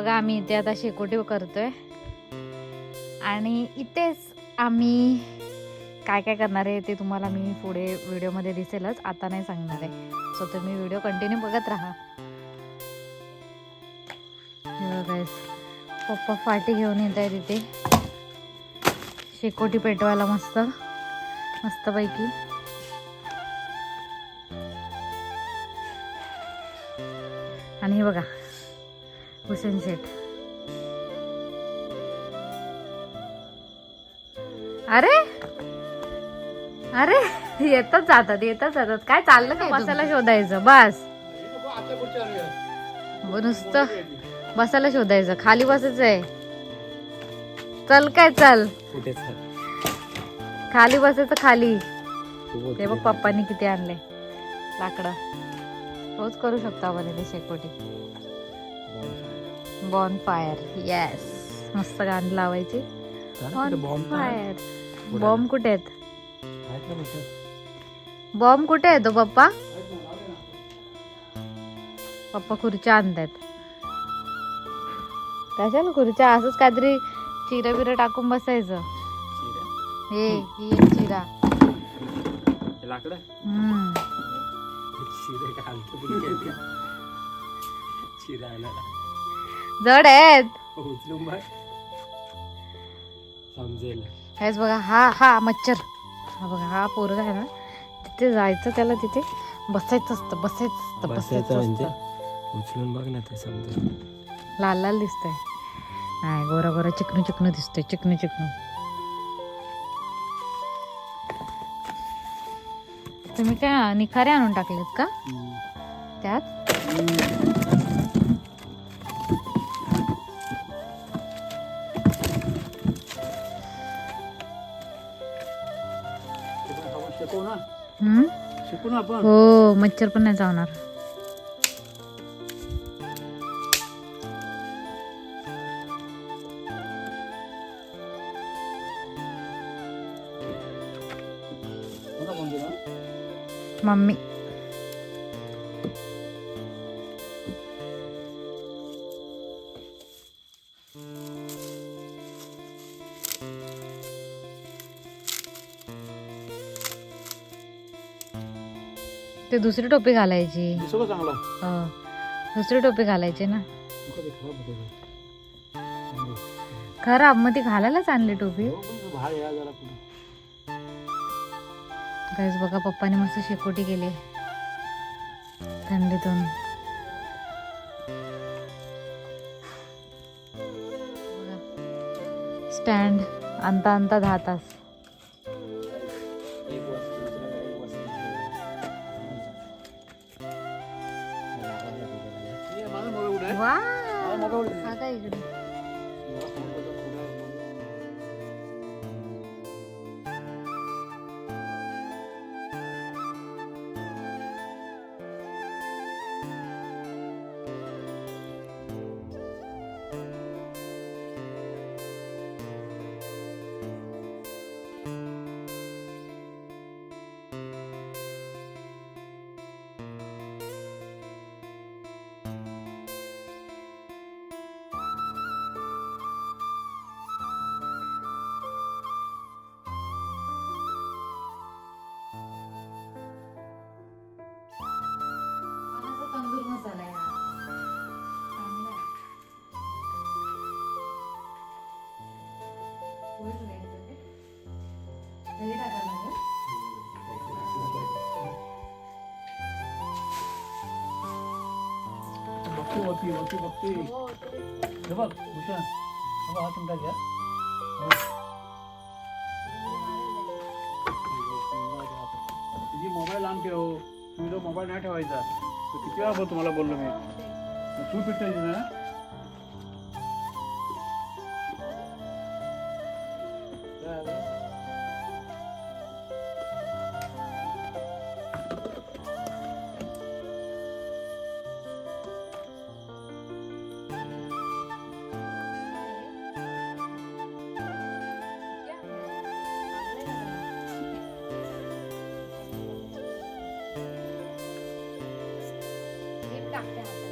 बघा आम्ही इथे आता शेकोटी करतोय. आणि इथेच आम्ही काय काय करणार आहे ते तुम्हाला मी पुढे व्हिडिओमध्ये दिसेलच आता नाही सांगणार आहे. सो तुम्ही व्हिडिओ कंटिन्यू बघत राहा. पप्पा फाटी घेऊन येत आहे तिथे शेकोटी पेटवायला मस्त मस्तपैकी. आणि हे बघा हुसेन शेठ. अरे! अरे! येतच जातात येतच जातात. काय चाललं का बसायला शोधायचं? बस. हो, नुसतं बसायला शोधायचं. खाली बसायचं आहे चल काय चल? कुठे खाली बसायचं खाली. ते बघ पप्पांनी किती आणले. लाकडं. रोज करू शकतो आपण इथे शेकोटी. बॉन फायर येस मस्त गाणी लावायची. बॉन फायर बॉम्ब कुठे आहेत? बॉम्ब कुठे आहे तो पप्पा? पप्पा खुर्च्या आणतायत. कशाला खुर्च्या असंच काहीतरी चिरा बिरा टाकून बसायचं. हे ही एक चिरा. लाकडं? हम्म. जड आहेत. उचलून बघ समजेल. हेच बघा हा हा मच्छर. हा बघा हा पोरगा आहे ना तिथे जायचं त्याला तिथे बसायचं असतं बसायचं असतं बसायचं बसायचं म्हणजे असतं. उचलून बघ ना ते समजेल. लाल लाल दिसतंय. नाही गोरा गोरा चिकनू चिकनू दिसतंय चिकनू चिकनू तुम्ही काय निखारे आणून टाकलेत का? त्यात? हम्म? शिकू ना आपण. हो मच्छर पण नाही चावणार. मम्मी. ते दुसरी टोपी घालायची. चांगला. हो. दुसरी टोपी घालायची ना. खराब मग ती घालायलाच आणली टोपी. बाहेर या जरा पुढे. गाईज बघा पप्पाने मस्त शेकोटी केली. थंडीतून. स्टँड आणता आणता दहा तास. माझा मोबाईल कुठे आहे? वा बघती भक्ति भक्ति भक्ति हे बघ भूषण हे तुमचा घ्या तुझी मोबाईल लांब तुम्ही तो मोबाईल नाही ठेवायचा तो किती वेळा बोल तुम्हाला बोललो मी? तू पिटायची ना? carregada.